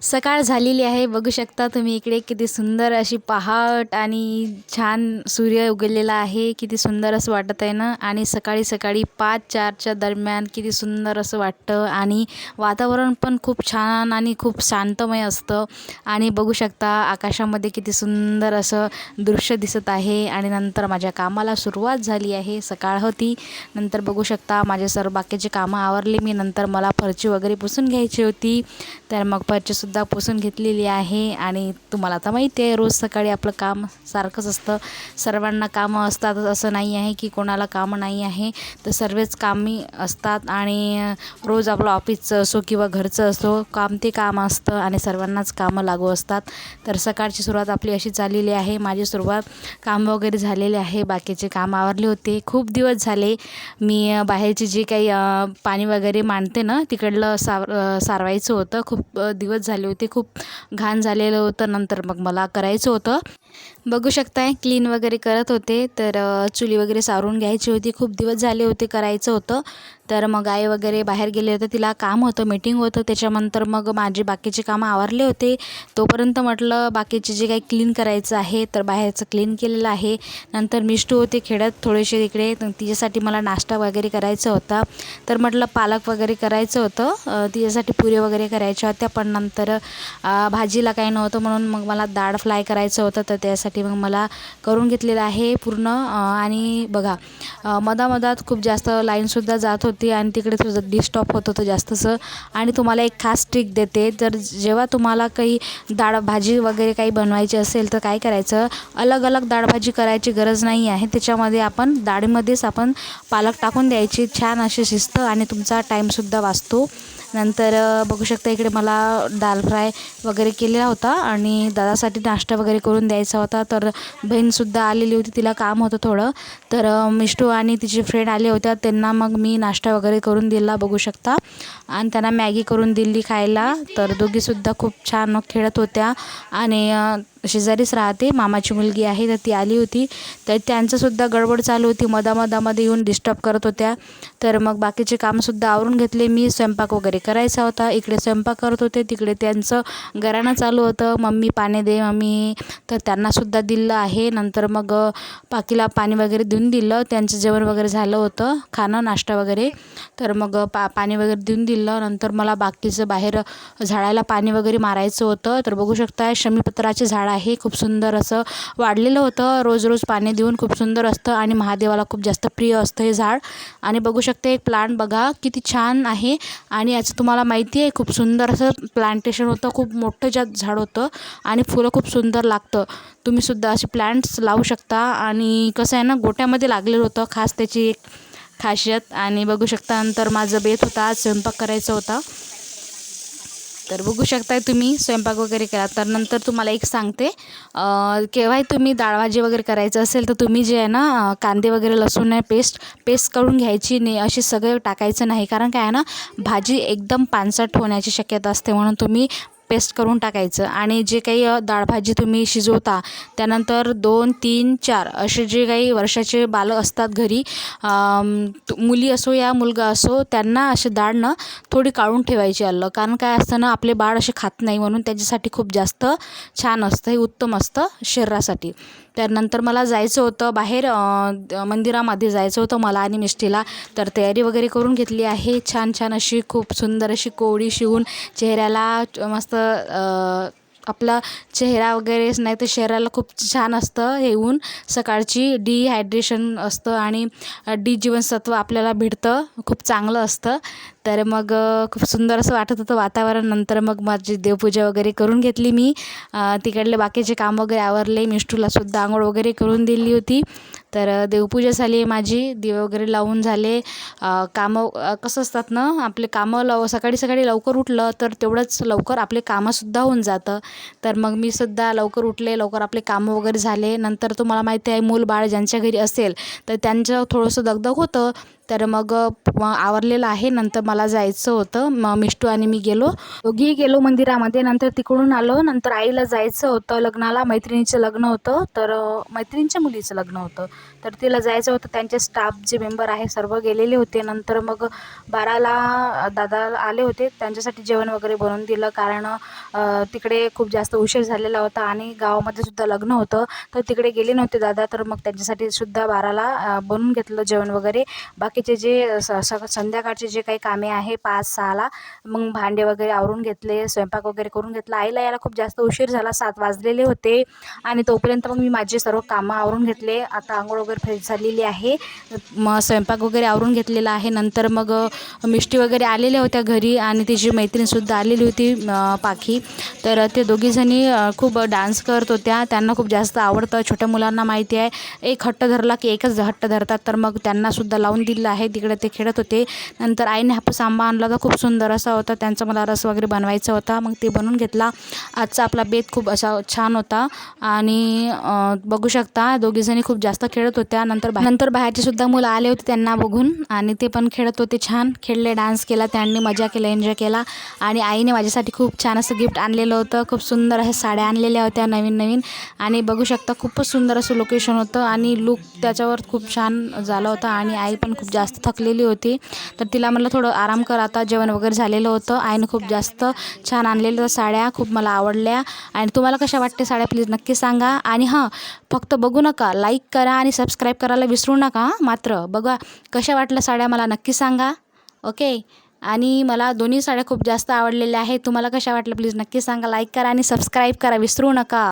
सकाळ झालेली आहे. बघू शकता तुम्ही इकडे किती सुंदर अशी पहाट आणि छान सूर्य उगवलेला आहे. किती सुंदर असं वाटत आहे ना? आणि सकाळी सकाळी पाच चारच्या दरम्यान किती सुंदर असं वाटतं. आणि वातावरण पण खूप छान आणि खूप शांतमय असतं. आणि बघू शकता आकाशामध्ये किती सुंदर असं दृश्य दिसत आहे. आणि नंतर माझ्या कामाला सुरुवात झाली आहे. सकाळ होती. नंतर बघू शकता माझे सर्व बाकीचे कामं आवरले. मी नंतर मला फरची वगैरे पुसून घ्यायची होती. तर मग फरचीसुद्धा पुसून घेतलेली आहे आणि तुम्हाला आता माहिती आहे रोज सकाळी आपलं काम सारखंच असतं. सर्वांना कामं असतातच असं नाही आहे की कोणाला कामं नाही आहे. तर सर्वच कामी असतात आणि रोज आपलं ऑफिसचं असो किंवा घरचं असो काम ते काम असतं आणि सर्वांनाच कामं लागू असतात. तर सकाळची सुरुवात आपली अशी चाललेली आहे. माझी सुरुवात काम वगैरे झालेले आहे. बाकीचे काम आवरले होते. खूप दिवस झाले. मी बाहेरचे जे काही पाणी वगैरे मांडते ना तिकडलं सार सारवायचं होतं. खूप दिवस झाले होते. खूप घाण झालेलं होतं. नंतर मग मला करायचं होतं. बघू शकताय क्लीन वगैरे करत होते तर चुली वगैरे सारून घ्यायची होती. खूप दिवस झाले होते करायचं होतं. तर मग आई वगैरे बाहेर गेले होते तिला काम होतं मीटिंग होतं. त्याच्यानंतर मग माझे बाकीचे कामं आवरले होते. तोपर्यंत म्हटलं बाकीचे जे काही क्लीन करायचं आहे तर बाहेरचं क्लीन केलेलं आहे. नंतर मिष्टू होते खेळत थोडेसे इकडे तिच्यासाठी मला नाश्ता वगैरे करायचा होता. तर म्हटलं पालक वगैरे करायचं होतं. तिच्यासाठी पुऱ्या वगैरे करायच्या होत्या. पण नंतर भाजीला काही नव्हतं म्हणून मग मला डाळ फ्राय करायचं होतं तर त्यासाठी मग मला करून घेतलेलं आहे पूर्ण आणि बघा मधामधात खूप जास्त लाईनसुद्धा जात होती आणि तिकडे तुझं डिस्टॉप होत होतं जास्तचं आणि तुम्हाला एक खास ट्रिक देते जर जेव्हा तुम्हाला काही डाळ भाजी वगैरे काही बनवायची असेल तर काय करायचं अलग अलग डाळभाजी करायची गरज नाही आहे. त्याच्यामध्ये आपण डाळीमध्येच आपण पालक टाकून द्यायची छान अशी शिस्त आणि तुमचा टाईमसुद्धा वाचतो. नंतर बघू शकता इकडे मला दाल फ्राय वगैरे केलेला होता आणि दादासाठी नाश्ता वगैरे करून द्यायचा होता. तर बहीणसुद्धा आलेली होती तिला काम होतं थोडं. तर मिष्टू आणि तिचे फ्रेंड आले होत्या त्यांना मग मी नाश्ता वगैरे करून दिला बघू शकता. आणि त्यांना मॅगी करून दिली खायला. तर दोघीसुद्धा खूप छान खेळत होत्या. आणि शेजारीच राहते मामाची मुलगी आहे तर ती आली होती. तर त्यांचंसुद्धा गडबड चालू होती मधामधामध्ये येऊन डिस्टर्ब करत होत्या. तर मग बाकीचे कामसुद्धा आवरून घेतले. मी स्वयंपाक वगैरे करायचा होता. इकडे स्वयंपाक करत होते तिकडे त्यांचं घराणं चालू होतं. मम्मी पाणी दे मम्मी. तर त्यांनासुद्धा दिलं आहे. नंतर मग पाकीला पाणी वगैरे देऊन दिलं. त्यांचं जेवण वगैरे झालं होतं. खाणं नाश्ता वगैरे. तर मग पा पाणी वगैरे देऊन दिलं. नंतर मला बाकीचं बाहेर झाडाला पाणी वगैरे मारायचं होतं. तर बघू शकता शमीपत्राचे झाड आहे खूप सुंदर असं वाढलेलं होतं. रोज रोज पाणी देऊन खूप सुंदर असतं आणि महादेवाला खूप जास्त प्रिय असतं हे झाड. आणि बघू शकते एक प्लांट बघा किती छान आहे. आणि याचं तुम्हाला माहिती आहे खूप सुंदर असं प्लांटेशन होतं खूप मोठं ज्यात झाड होतं आणि फुलं खूप सुंदर लागतं. तुम्हीसुद्धा असे प्लांट्स लावू शकता. आणि कसं आहे ना गोट्यामध्ये लागलेलं होतं खास त्याची एक खासियत. आणि बघू शकता नंतर माझं बेत होता आज स्वयंपाक करायचा होता. तर बघू शकताय तुम्ही स्वयंपाक वगैरे करा. तर नंतर तुम्हाला एक सांगते. केव्हाही तुम्ही डाळभाजी वगैरे करायचं असेल तर तुम्ही जे आहे ना कांदे वगैरे लसूण आहे पेस्ट पेस्ट करून घ्यायची नाही अशी सगळं टाकायचं नाही. कारण काय आहे ना भाजी एकदम पानसट होण्याची शक्यता असते म्हणून तुम्ही पेस्ट करून टाकायचं आणि जे काही डाळभाजी तुम्ही शिजवता त्यानंतर दोन तीन चार असे जे काही वर्षाचे बालं असतात घरी मुली असो या मुलगा असो त्यांना असे डाळ ना थोडी काढून ठेवायची आलं. कारण काय असतं ना आपले बाळ असे खात नाही म्हणून त्याच्यासाठी खूप जास्त छान असतं हे उत्तम असतं शरीरासाठी. त्यानंतर मला जायचं होतं बाहेर मंदिरामध्ये जायचं होतं मला आणि मिष्टीला. तर तयारी वगैरे करून घेतली आहे. छान छान अशी खूप सुंदर अशी कोवडी शिवून चेहऱ्याला मस्त आपला चेहरा वगैरेच नाही तर शरीराला खूप छान असतं हे ऊन सकाळची डिहायड्रेशन असतं आणि डी जीवनसत्व आपल्याला भेटतं खूप चांगलं असतं. तर मग खूप सुंदर असं वाटत होतं वातावरण. नंतर मग माझी देवपूजा वगैरे करून घेतली मी. तिकडले बाकीचे काम वगैरे आवरले. मिष्टूलासुद्धा आंघोळ वगैरे करून दिली होती. तर देवपूजा झाली आहे माझी. दिवे वगैरे लावून झाले. कामं कसं असतात ना आपले कामं लव सकाळी सकाळी लवकर उठलं तर तेवढंच लवकर आपले कामंसुद्धा होऊन जातं. तर मग मी सुद्धा लवकर उठले लवकर आपले कामं वगैरे झाले. नंतर तुम्हाला माहिती आहे मूल बाळ ज्यांच्या घरी असेल तर त्यांचं थोडंसं दगदग होतं. तर मग आवरलेलं आहे. नंतर मला जायचं होतं. मग मिष्टू आणि मी गेलो. दोघीही गेलो मंदिरामध्ये. नंतर तिकडून आलो. नंतर आईला जायचं होतं लग्नाला. मैत्रिणीचं लग्न होतं. तर मैत्रिणीच्या मुलीचं लग्न होतं. तर तिला जायचं होतं. त्यांचे स्टाफ जे मेंबर आहे सर्व गेलेले होते. नंतर मग बाराला दादा आले होते. त्यांच्यासाठी जेवण वगैरे बनवून दिलं. कारण तिकडे खूप जास्त उशीर झालेला होता आणि गावामध्ये सुद्धा लग्न होतं. तर तिकडे गेले नव्हते दादा. तर मग त्यांच्यासाठी सुद्धा बाराला बनवून घेतलं जेवण वगैरे. बाकी बाकीचे जे स स संध्याकाळचे जे काही कामे आहे पाच सहाला मग भांडे वगैरे आवरून घेतले स्वयंपाक वगैरे करून घेतला. आईला यायला खूप जास्त उशीर झाला सात वाजलेले होते आणि तोपर्यंत मग मी माझे सर्व कामं आवरून घेतले. आता आंघोळ वगैरे फ्रेश झालेली आहे. मग स्वयंपाक वगैरे आवरून घेतलेला आहे. नंतर मग मिष्टी वगैरे आलेल्या होत्या घरी आणि तिची मैत्रीणसुद्धा आलेली होती पाखी. तर ते दोघीजणी खूप डान्स करत होत्या. त्यांना खूप जास्त आवडतं. छोट्या मुलांना माहिती आहे. एक हट्ट धरला की एकच हट्ट धरतात. तर मग त्यांनासुद्धा लावून दिलं. आहे तिकडे ते खेळत होते. नंतर आईने हापूस आंबा आणला होता खूप सुंदर असा होता. त्यांचा मला रस वगैरे बनवायचा होता. मग ते बनवून घेतला. आजचा आपला बेत खूप असा छान होता. आणि बघू शकता दोघीजणी खूप जास्त खेळत होत्या. नंतर बा- नंतर बाहेरचे सुद्धा मुलं आले होते त्यांना बघून. आणि ते पण खेळत होते छान. खेळले डान्स केला त्यांनी मजा केला एन्जॉय केला. आणि आईने माझ्यासाठी खूप छान असं गिफ्ट आणलेलं होतं. खूप सुंदर अशा साड्या आणलेल्या होत्या नवीन नवीन. आणि बघू शकता खूपच सुंदर असं लोकेशन होतं. आणि लुक त्याच्यावर खूप छान झालं होतं. आणि आई पण खूप जास्त थकलेली होती. तर तिला म्हटलं थोडं आराम कर आता जेवण वगैरे झालेलं होतं. आईनं खूप जास्त छान आणलेल्या साड्या खूप मला आवडल्या. आणि तुम्हाला कशा वाटते साड्या प्लीज नक्की सांगा. आणि हां फक्त बघू नका लाईक करा आणि सबस्क्राईब करायला विसरू नका मात्र बघा कशा वाटल्या साड्या मला नक्की सांगा. ओके आणि मला दोन्ही साड्या खूप जास्त आवडलेल्या आहेत. तुम्हाला कशा वाटल्या प्लीज नक्की सांगा. लाईक करा आणि सबस्क्राईब करा विसरू नका.